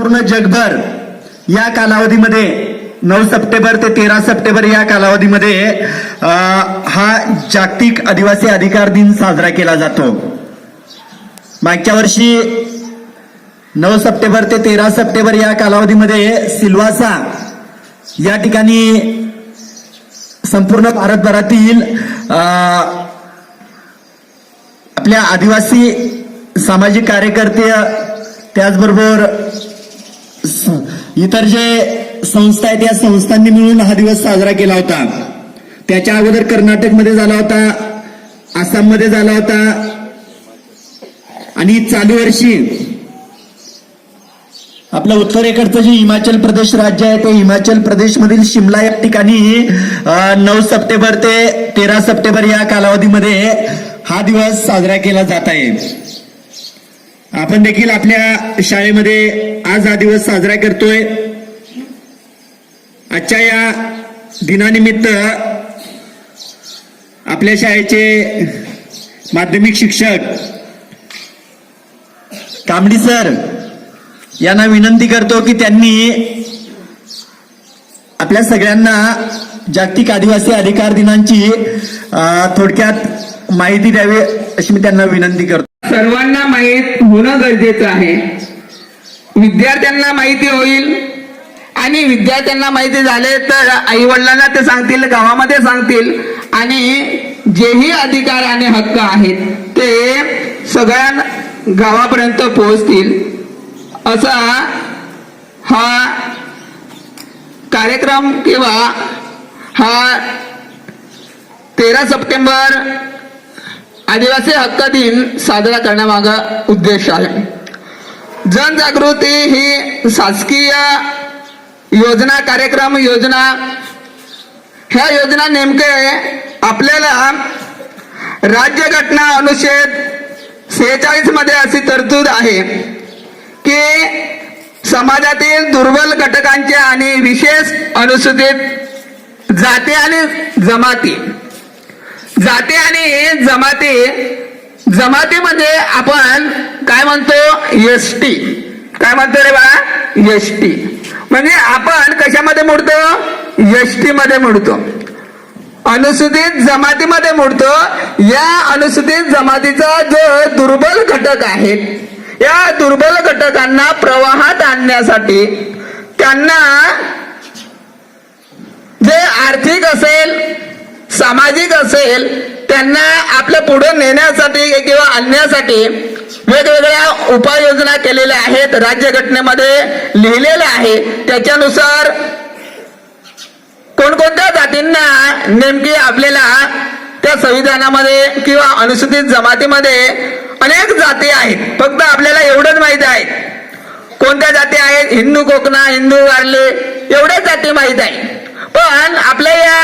पूर्ण जगभर या कालावधीमध्ये नऊ सप्टेंबर ते तेरा सप्टेंबर या कालावधीमध्ये हा जागतिक आदिवासी अधिकार दिन साजरा केला जातो. मागच्या वर्षी नऊ सप्टेंबर ते तेरा सप्टेंबर या कालावधीमध्ये सिल्वासा या ठिकाणी संपूर्ण भारतभरातील आपल्या आदिवासी सामाजिक कार्यकर्ते त्याचबरोबर इतर जे संस्था आहेत या संस्थांनी मिळून हा दिवस साजरा केला होता. त्याच्या अगोदर कर्नाटकमध्ये झाला होता आसाममध्ये झाला होता आणि चालू वर्षी आपलं उत्तरेकडचं जे हिमाचल प्रदेश राज्य आहे ते हिमाचल प्रदेशमधील शिमला या ठिकाणी नऊ सप्टेंबर ते तेरा सप्टेंबर या कालावधीमध्ये हा दिवस साजरा केला जात आहे. आपण देखील आपल्या शाळेमध्ये आज हा दिवस साजरा करतोय. आजच्या या दिनानिमित्त आपल्या शाळेचे माध्यमिक शिक्षक कांबडी सर यांना विनंती करतो की त्यांनी आपल्या सगळ्यांना जागतिक आदिवासी अधिकार दिनांची अं, थोडक्यात माहिती द्यावी अशी मी त्यांना विनंती करतो. सर्वांना माहीत होणं गरजेचं आहे. विद्यार्थ्यांना माहिती होईल. आणि विद्यार्थ्यांना माहिती झाले तर आई वडिलांना ते सांगतील गावामध्ये सांगतील. आणि जेही अधिकार आणि हक्क आहेत ते सगळ्या गावापर्यंत पोहोचतील. असा हा कार्यक्रम किंवा हा तेरा सप्टेंबर आदिवासी हक्क दिन साजरा करण्यामागा उद्देश आहे. जनजागृती ही शासकीय योजना कार्यक्रम योजना. ह्या योजना नेमके आपल्याला राज्यघटना अनुच्छेद सेहेचाळीसमध्ये अशी तरतूद आहे की समाजातील दुर्बल घटकांचे आणि विशेष अनुसूचित जाती आणि जमाती जाती आणि जमाती. जमातीमध्ये म्हणजे आपण काय म्हणतो? एस टी काय म्हणतो रे बाळा? एस टी म्हणजे आपण कशामध्ये मोडतो? एस टी मध्ये मोडतो. अनुसूचित जमातीमध्ये मोडतो. या अनुसूचित जमातीचा जो दुर्बल घटक आहे या दुर्बल घटकांना प्रवाहात आणण्यासाठी त्यांना जे आर्थिक असेल सामाजिक असेल त्यांना आपल्या पुढे नेण्यासाठी किंवा आणण्यासाठी वेगवेगळ्या उपाययोजना केलेल्या आहेत. राज्यघटनेमध्ये लिहिलेल्या आहे. त्याच्यानुसार कोणकोणत्या जातींना नेमकी आपल्याला त्या संविधानामध्ये किंवा अनुसूचित जमातीमध्ये अनेक जाती आहेत. फक्त आपल्याला एवढंच माहिती आहे. कोणत्या जाती आहेत? हिंदू कोकणा हिंदू वारले एवढ्या जाती माहीत आहे. पण आपल्या या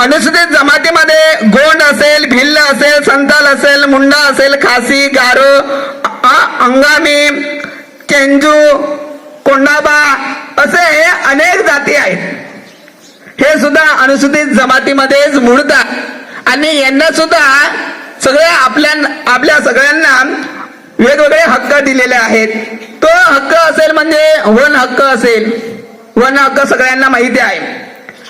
अनुसूचित जमातीमध्ये गोंड असेल भिल्ल असेल संताल असेल मुंडा असेल खासी गारो अंगामी केंजू कोंडाबा असे हे अनेक जाती आहेत. हे सुद्धा अनुसूचित जमातीमध्येच मुडतात आणि यांना सुद्धा सगळ्या आपल्या आपल्या सगळ्यांना वेगवेगळे हक्क दिलेले आहेत. तो हक्क असेल म्हणजे वन हक्क असेल. वन हक्क सगळ्यांना माहिती आहे.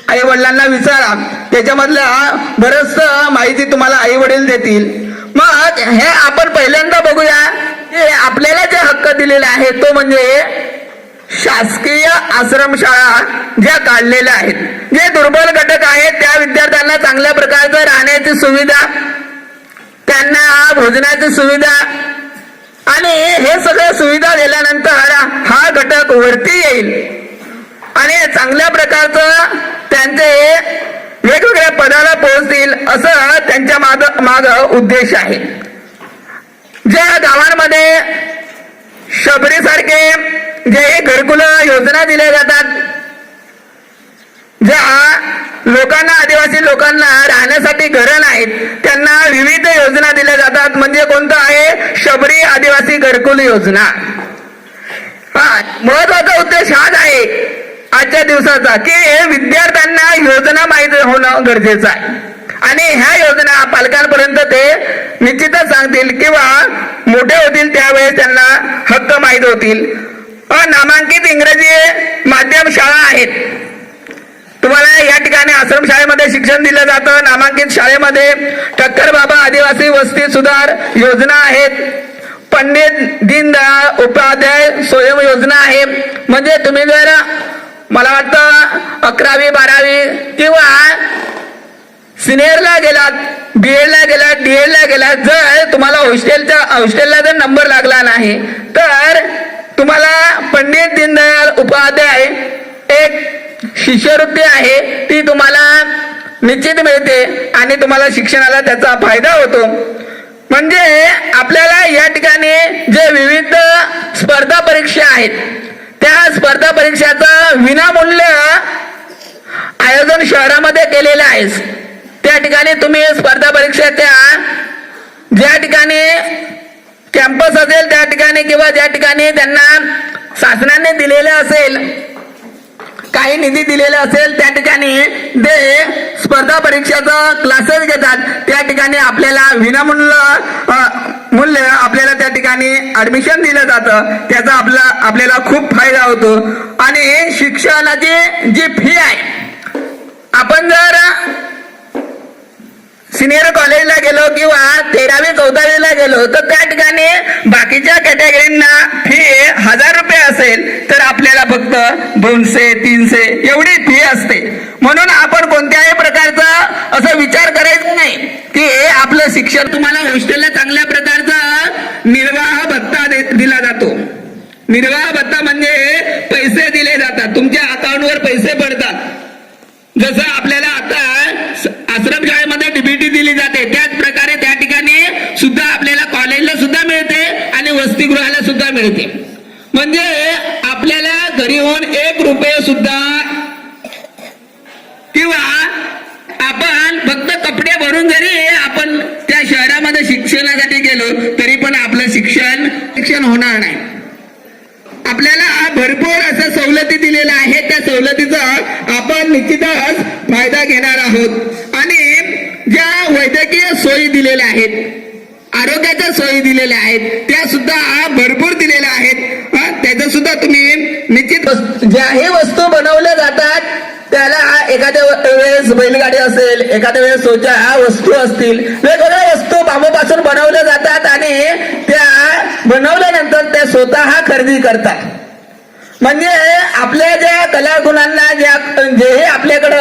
आई वडिलांना विचारा. त्याच्यामधल्या बरच माहिती तुम्हाला आई वडील देतील. मग हे आपण पहिल्यांदा बघूया की आपल्याला जे हक्क दिलेले आहे तो म्हणजे शासकीय आश्रमशाळा ज्या काढलेल्या आहेत. जे दुर्बल घटक आहेत त्या विद्यार्थ्यांना चांगल्या प्रकारचं राहण्याची सुविधा त्यांना भोजनाची सुविधा आणि हे सगळं सुविधा दिल्यानंतर हा घटक वरती येईल. आणि चांगल्या प्रकारचं त्यांचे वेगवेगळ्या पदाला पोहोचतील असं त्यांच्या माग माग उद्देश आहे. ज्या गावांमध्ये शबरीसारखे जे घरकुल योजना दिल्या जातात ज्या लोकांना आदिवासी लोकांना राहण्यासाठी घरं नाहीत त्यांना विविध योजना दिल्या जातात. म्हणजे कोणतं आहे? शबरी आदिवासी घरकुल योजना. हा महत्त्वाचा उद्देश हाच आहे आजच्या दिवसाचा की विद्यार्थ्यांना योजना माहीत होणं गरजेचं आहे. आणि ह्या योजना पालकांपर्यंत ते निश्चितच सांगतील किंवा मोठे होतील त्यावेळेस त्यांना हक्क माहीत होतील. नामांकित इंग्रजी माध्यम शाळा आहेत. तुम्हाला या ठिकाणी आश्रमशाळेमध्ये शिक्षण दिलं जातं. नामांकित शाळेमध्ये टक्कर बाबा आदिवासी वस्ती सुधार योजना आहेत. पंडित दीनदयाळ उपाध्याय स्वयं योजना आहे. म्हणजे तुम्ही जर मला वाटतं अकरावी बारावी किंवा सिनियरला गेलात बी एडला गेलात डी एडला गेलात जर तुम्हाला हॉस्टेलच्या हॉस्टेलला जर नंबर लागला नाही तर तुम्हाला पंडित दीनदयाल उपाध्याय एक शिष्यवृत्ती आहे ती तुम्हाला निश्चित मिळते आणि तुम्हाला शिक्षणाला त्याचा फायदा होतो. म्हणजे आपल्याला या ठिकाणी जे विविध स्पर्धा परीक्षा आहेत त्या स्पर्धा परीक्षाचं विनामूल्य आयोजन शहरामध्ये केलेलं आहे. त्या ठिकाणी तुम्ही स्पर्धा परीक्षा त्या ज्या ठिकाणी कॅम्पस असेल त्या ठिकाणी किंवा ज्या ठिकाणी त्यांना शासनाने दिलेलं असेल काही निधी दिलेला असेल त्या ठिकाणी ते स्पर्धा परीक्षेचं क्लासेस घेतात. त्या ठिकाणी आपल्याला विनामूल्य मूल्य आपल्याला त्या ठिकाणी ऍडमिशन दिलं जातं. त्याचा आपला आपल्याला खूप फायदा होतो. आणि शिक्षणाची जी फी आहे आपण जर सिनियर कॉलेजला गेलो किंवा तेरावी चौदावीला गेलो तर त्या ठिकाणी बाकीच्या कॅटेगरींना फी हजार रुपये असेल तर आपल्याला फक्त दोनशे तीनशे एवढी फी असते. म्हणून आपण कोणत्याही प्रकारचा असं विचार करायचा नाही की आपलं शिक्षण तुम्हाला हॉस्टेलला चांगल्या प्रकारचा निर्वाह भत्ता दिला जातो. निर्वाह भत्ता म्हणजे पैसे दिले जातात. तुमच्या अकाउंटवर पैसे पडतात. जसं आपल्याला आता स- आश्रम शाळेमध्ये डीबीटी दिली जाते त्याच प्रकारे त्या ठिकाणी सुद्धा आपल्याला कॉलेजला सुद्धा मिळते आणि वसतिगृहाला सुद्धा मिळते. म्हणजे आपल्याला घरी होऊन एक रुपये सुद्धा किंवा आपण फक्त कपडे भरून जरी आपण त्या शहरामध्ये शिक्षणासाठी गेलो तरी पण आपलं शिक्षण शिक्षण होणार नाही. आपल्याला भरपूर असं सवलती दिलेल्या आहेत. त्या सवलतीचा आपण निश्चितच फायदा घेणार आहोत. आणि ज्या वैद्यकीय सोयी दिलेल्या आहेत आरोग्याच्या सोयी दिलेल्या आहेत त्या सुद्धा भरपूर दिलेल्या आहेत. त्याचं सुद्धा तुम्ही निश्चित ज्याही वस्तू बनवल्या जातात त्याला एखाद्या वेळेस बैलगाडी असेल एखाद्या वेळेस सोच्या वस्तू असतील वेगवेगळ्या वस्तू बांबूपासून बनवल्या जातात आणि त्या बनवल्यानंतर त्या स्वतः खरेदी करतात. म्हणजे आपल्या ज्या कलागुणांना ज्या जे आपल्याकडं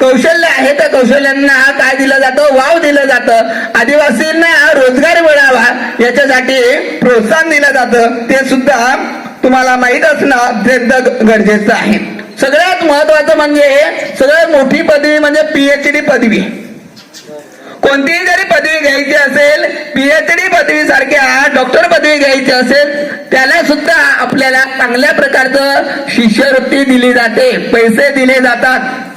कौशल्य आहे त्या कौशल्यांना काय दिलं जातं? वाव दिलं जातं. आदिवासींना रोजगार मिळावा याच्यासाठी प्रोत्साहन दिलं जातं. ते सुद्धा तुम्हाला माहीत असणं अत्यंत गरजेचं आहे. सगळ्यात महत्वाचं म्हणजे सगळ्यात मोठी पदवी म्हणजे पीएचडी पदवी. कोणतीही जरी पदवी घ्यायची असेल पीएचडी पदवी सारख्या डॉक्टर पदवी घ्यायची असेल त्याला सुद्धा आपल्याला चांगल्या प्रकारचं शिष्यवृत्ती दिली जाते. पैसे दिले जातात.